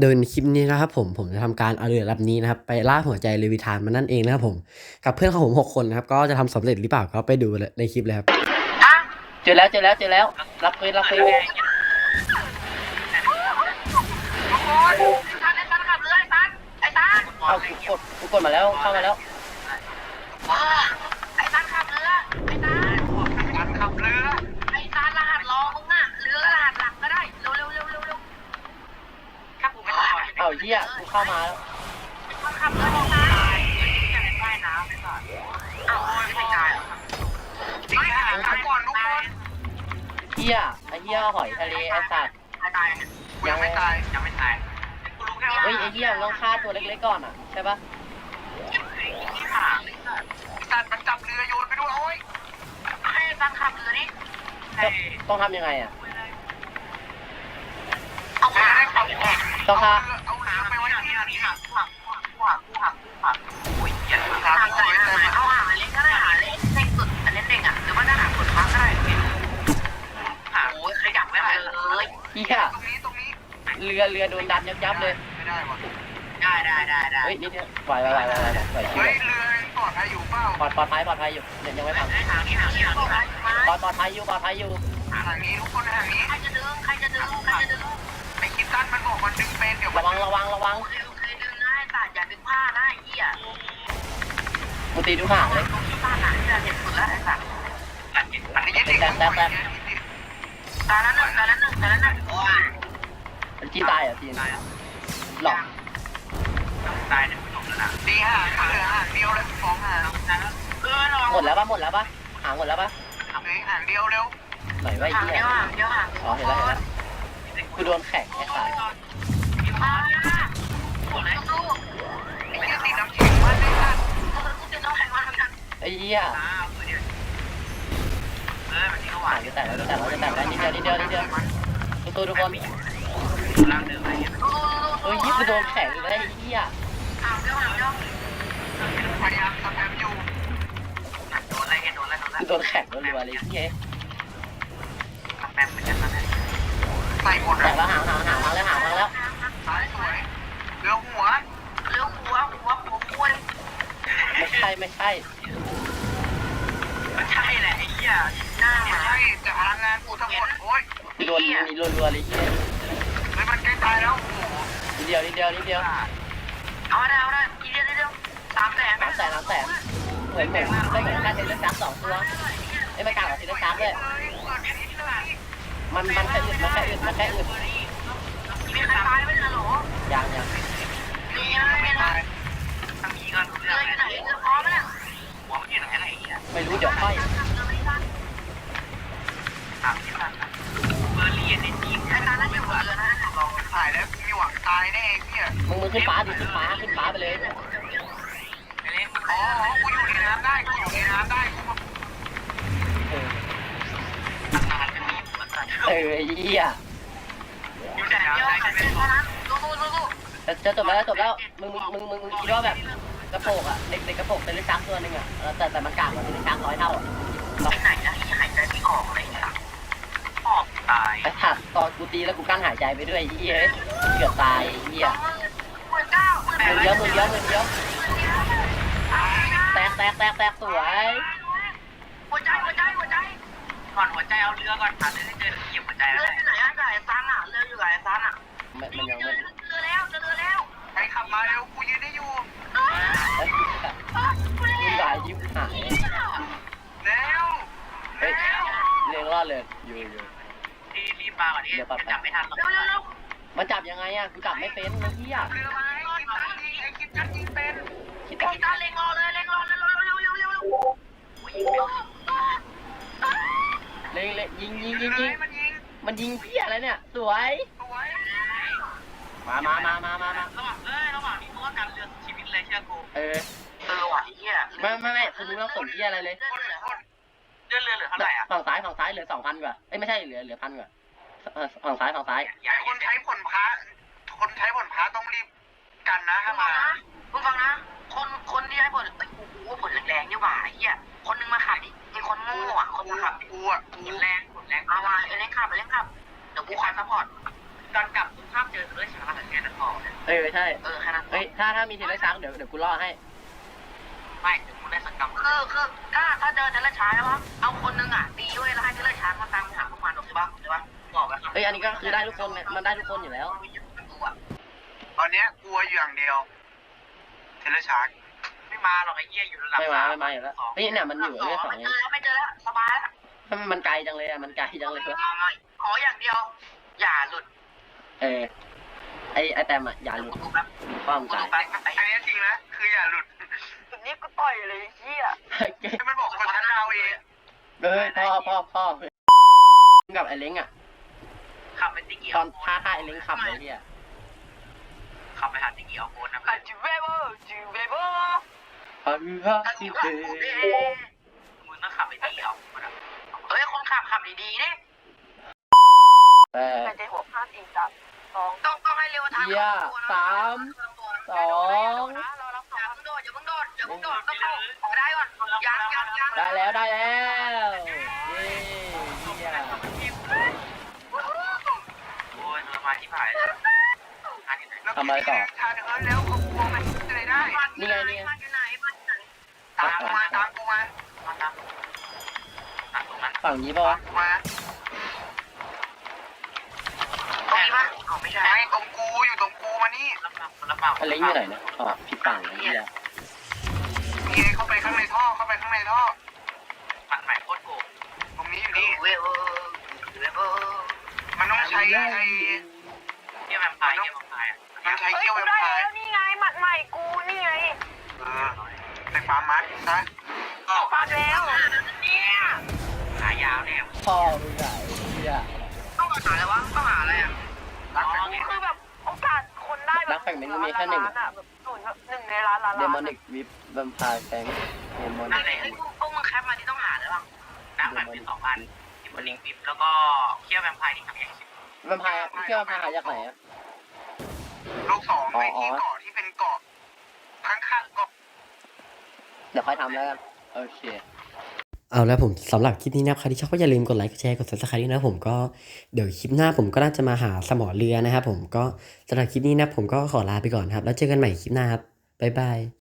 โดยในคลิปนี้นะครับผมผมจะทำการเอาเรือลำนี้นะครับ ไปล่าหัวใจเลวิธานมานั่นเองนะครับผม กับเพื่อนของผมหกคนนะครับ ก็จะทำสำเร็จหรือเปล่าก็ไปดูเลยในคลิปเลยครับอะเจอแล้วเจอแล้วเจอแล้ว รับเฟซรับเฟซโอ้ยซันไอ้ซันขับเรือไอ้ซันไอ้ซันเอากูกดกูกดมาแล้วเข้ามาแล้ว ว้าไอ้ซันขับเรือไอ้ซัน การขับเรือ ไอ้ซันรหัสรอมึงอะเรือรหัสหลังก็ได้เร็วเร็วเร็วเร็วเร็วถ้ากูไม่ได้ เอาเหี้ยกูเข้ามาแล้วมันขับเรือบอกนะจะเป็นว่ายน้ำไปก่อนอ้าวไม่ใช่การจริงๆหาทางก่อนทุกคนเหี้ยไอ้เหี้ยหอยทะเลไอ้สัตว์ตายกูยังไม่ตายยังไม่ตายกูรู้แค่ว่าเฮ้ยไอ้เหี้ยมันต้องฆ่าตัวเล็กๆก่อนอะใช่ปะที่ผ่านสัตว์มันจับเรือโยนไปด้วยโอ้ยให้ซันขับเรือนี่ต้องทำยังไงอะเอาจะขาได้ขับต้องฆ่า เอาเรือไปไว้ที่นี่หักหักหักหักหักหักโอ้ยเหี้ยหาหาตัวใจไว้แต่เอาหาเล็กก็ได้หาเล็กเล็กสุดอันนี้เด็กอะหรือว่าถ้าหาสุดฟ้าก็ได้หาโอ้ยขยับไม่ไหวเลยเหี้ยตรงนี้ตรงนี้เรือเรือโดนดันยับยับๆเลยไม่ได้ว่ะได้ได้ได้ได้เฮ้ยนิดเดียวไหวไหวไหวไหวไหวไหวชิวเฮ้ยเรือยังปลอดภัยอยู่เปล่าปลอดปลอดภัยปลอดภัยอยู่เดี๋ยวยังไม่ทำทางนี้ทางนี้ทางนี้ปลอดปลอดภัยอยู่ปลอดภัยอยู่ทางนี้ทุกคนทางนี้ใครจะดึงใครจะดึงใครจะดึงไอ้คิดตันมันบอกมันดึงเป็นเดี๋ยวระวังระวังระวัง โอเคโอเคดึงได้แต่อย่าดึงผ้านะไอ้เหี้ยกูตีดูห่างเลยตรงที่ผ้าหนาที่เราเห็นสุดแล้วไอ้สัตว์อันนี้ยังเด็กตาละหนึ่งตาละหนึ่งตาละหนึ่งโอ้ยมันจีนตายเหรอะจีนหลอกตายเนี่ยจบแล้วนะดีห่างเหลือห่างเดียวเลยสองห่างเออระวังหมดแล้วปะหมดแล้วปะหางหมดแล้วปะเฮ้ยห่างเดียวเร็วไหนวะไอ้ห่างเหี้เดียยวห่างเดียวห่างอ๋อเห็นแล้วเห็นแล้วกูโดนแข่งไอ้สายอ่าหมดแล้วลูก ไอ้เหี้ยตีน้ำแข็งมันได้ค่ะจะแตกแล้วจะแตกแล้วจะแตกแล้วนิดเดียวนิดเดียวนิดเดียวทุกตัวทุกคนล่างเฮ้ยยี่กูโดนแข่งอีกแล้วไอ้เหี้ยห่าหาแอโดนอะไรกันโดนรัวเลยเหี้ยแตกแล้วหางหางหางแล้วหางมาแล้ว ซ้ายสวยเรือหัว เร็วหัวหัวหัวคุย ไม่ใช่ไม่ใช่มันใช่แหละไอ้เหี้ยหน้าใช่แต่พลังงานกูทั้งหมดโอ้ยกูโดนมีรัวๆเลยเหี้ยเฮ้ยมันใกล้ตายแล้วโอ้โหนิดเดียวนิดเดียวนิดเดียวเอาได้เอาได้อีเดียวเดียวสามแสนน้ำแตกน้ำแตกเหมือนเหมือนได้เหมือนการเทเลสามสองตัวไอ้ไม่กล้ากับเทเลสามด้วยเฮ้ยเกิดที่เท่าไหร่มันมันแค่อึดมันแค่อึดมันแค่อึดมีใครตายไหมนะหรอยังยังมีอะไรไหมนะทำนี้ก่อนเรืออยู่ไหนเรือพร้อมไหมเนี่ย หัวมันอยู่ไหนอะไรเงี้ย ไม่รู้เดี๋ยวค่อย ถามที่นั่นเบอร์เรียนในทีม ไอ้ตานั้นอยู่บนเรือนะ เราถ่ายแล้วกูมีหวังตายแน่ไอ้เหี้ย มึงมึงขึ้นฟ้าดิขึ้นฟ้าขึ้นฟ้าไปเลย ไปเล่นอ๋อกูอยู่ในน้ำได้กูอยู่ในน้ำได้กูมา เออ ทำงานกันนี่มันสั่น เออไอ้เหี้ยอยู่ในเดี๋ยวน้ำได้ใครกูเป็เป็นนตานั้นสู้สู้สู้จะจะจบแล้วจบแล้วมึงมึงมึงมึงคิดว่าแบบกระโปงอะเด็กเด็กกระโปงเทเลสามตัวหนึ่งอะแต่แต่มันกากกว่าเทเลสามร้อยเท่าอะไปไหนนะที่หายใจไม่ออกอะไรอย่างเงี้ยออกตายไอ้ถัดตอนกูตีแล้วกูกั้นหายใจไปด้วยไอ้เหี้ยเกือบตายไอ้เหี้ยหมื่นเก้าหมื่นแปมึดงเยอะมึงเยอะมึงเยอะแตกแตกแตกแตกสวยหัวใจหัวใจหัวใจก่อนหัวใจเอาเรือก่อนผ่านเรือให้เจอ เหยียบหัวใจเรืแล้วออยู่ไหนอะไก่ซันอะเรืออยู่ไหนซันอะมันมันยังเรืไม่อเรือแล้วเรือแล้วใครขับมาเร็วกูยืนได้อยู่มึงหลายยิบหายแล้วเฮ้ยแล้วเรียงรอดเลยอยู่อยู่รีบรีบมาก่อนที่จะจับไม่ทันหรอกเร็วเร็วเร็วมันจับยังไงอะกูจับไม่เป็นไอ้เหี้ยเรือมาให้คิดจัดยิงไอ้คิดจัดยิงเป็นคิดไอ้ว่าตาเล็งรอเลยเล็งรอเร็วเร็วเร็วเร็วเร็วเร็วเล็งเล็งยิงยิงยิงเรืยิองมันยิง มันยิงเพี้ยอะไรเนี่ย สวย สวยมามามามามามาระหว่างเอ้ยระหว่างนี้มึงว่าการเรือชีวิตเลยเชื่อกูเออเออว่ะไอ้เหี้ยไม่ไม่ไม่คุณไม่ต้องสนเพี้ยอะไรเลยคนคนเรือเรือเหลือเท่าไหร่อะฝั่งซ้ายฝั่งซ้ายเหลือสองพันกว่าเอ้ยไม่ใช่เหลือเหลือพันกว่าเออฝั่งซ้ายฝั่งซ้ายไอ้คนใช้ผลพระคนใช้ผลพระต้องรีบกันนะมึถ้างฟัมางนะมึงฟังนะ คนคนที่ให้ผลไอ้กูกูว่าผลแรงๆนี่หว่าไอ้เหี้ยคนนึงมาขับดิมีคนโง่อะคนกูมาขับกูอะกูแรงผล แรงเอามาเอเล่นขับเอเล่นขับเดี๋ยวกูคอยซัพพอร์ตตอนกลับทุกภาพเจอเรือชาร์จแค่นั้นพอเออใช่ เออแค่นั้นเฮ้ยถ้าถ้ามีเทเลช้างเดี๋ยวเดี๋ยวกูล่อให้ ไม่เดี๋ยวกูได้สักกรรมคือคือถ้าถ้าเจอเทเลช้างใช่ปะเอาคนนึงอะตีด้วยแล้วให้เทเลช้างมาตามหาพวกมันโอเคปะโอเคปะบอกไว้เฮ้ยอันนี้ก็คือได้ทุกคนเนี่ยมันได้ทุกคนอยู่แล้ว ตอนเนี้ยกลัวอยู่อย่างเดียว เทเลชาร์กไม่มาหรอกไอ้เหี้ยอยู่ระดับไม่มาไม่มาอยู่แล้วเฮ้ยเนี่ยมันอยู่สอเรื่งองสองไม่เอเจงอแล้วไม่เจอแล้วสบายแล้วทำไมมันไกลจังเลยอะ มันไกลจังเลยเพื่อขออย่างเดียว อย่าหลุดเออ ไอไอแตมอะ อย่าหลุดกูแป๊บความกูไกลดูแป๊บไอ้อันนี้จริงนะ คืออย่าหลุดจุดนี้กูต่อยเลยเฮียให้มันบอกคนชัดดาวเองเฮ้ยพ่อพ่อพ่อกับไอเล้งอะ ขับไปติ๊กกี้ตอนท่าท่าไอเล้งขับเลยพี่อะขับไปหาติ๊กกี้เอาโคนนะจูเวเบอร์จูเวเบอร์ฮัลโหลถ้าพี่กูเบมึงต้องขับไปติ๊กกี้เอาเฮ้ยคน ขับขับดีๆดิแต่ไม่ใช่หัวพลาดอีกจับสองต้องต้องให้เร็วทางเหี้ยสามสอง อย่าเพิ่งโดดอย่าเพิ่งโดดอย่าเพิ่งโดดต้องเข้าออกได้ก่อนยังยังยังได้แล้วได้แล้วเย้เยี่ยโอ้ยทรมานที่ผ่านทำอะไรต่อ ทานเอิร์ธแล้วเขากลัวมันจะไหนได้นี่ไงนี่ไง ฝั่งนี้ปะวะกูมาตรงนี้ปะอ๋อไม่ใช่ไม่ตรงกูอยู่ตรงกูมานี่รับรับรับเปล่าไอเล้งอยู่ไหนนะอ๋อผิดฝั่งไอ้เหี้ยนี่ไงเข้าไปข้างในท่อเข้าไปข้างในท่อฝั่งไหนโคตรโกงตรงนี้อยู่นี่เวเวอร์เวเวอร์มันต้องใช้ไอ้เกี่ยวแวมไพร์เกี่ยวแวมไพร์มันใช้เกี้ยวแวมไพร์นี่ไงหมัดใหม่กูนี่ไงเออไปฟาร์มมาร์คซะฟาดแล้วเนี่ยขายาวแล้วพ่อมึงไงเหี้ยต้องหาอะไรวะต้องหาอะไรอะรักแบบคือแบบโอกาสคนได้นักแข่งเมนก็มีแค่หนึ่งแบบศูนย์หนึ่งในล้านล้านเดมอนิกวิปแวมไพร์แฟงเดมอนินั่นกแหละไอ้พวกมึงแคปมาที่ต้องหาเลยบ้างน้ำแบบมีสองอันที่บนลิงก์วิปแล้วก็เคี่ยวแวมไพร์ที่ทำอย่างสิแวมไพร์พี่เชื่อแวมไพร์หาจากไหนอะโลกสองไอ้ที่เกาะที่เป็นเกาะข้างๆเกาะเดี๋ยวค่อยทำแล้วกันโอเค เอาแล้วผมสำหรับคลิปนี้นะครับใครที่ชอบก็อย่าลืมกดไลค์กดแชร์กด subscribe ด้วยนะผมก็เดี๋ยวคลิปหน้าผมก็น่าจะมาหาสมอเรือนะครับผมก็สำหรับคลิปนี้นะผมก็ขอลาไปก่อนครับ แล้วเจอกันใหม่คลิปหน้าครับบ๊ายบาย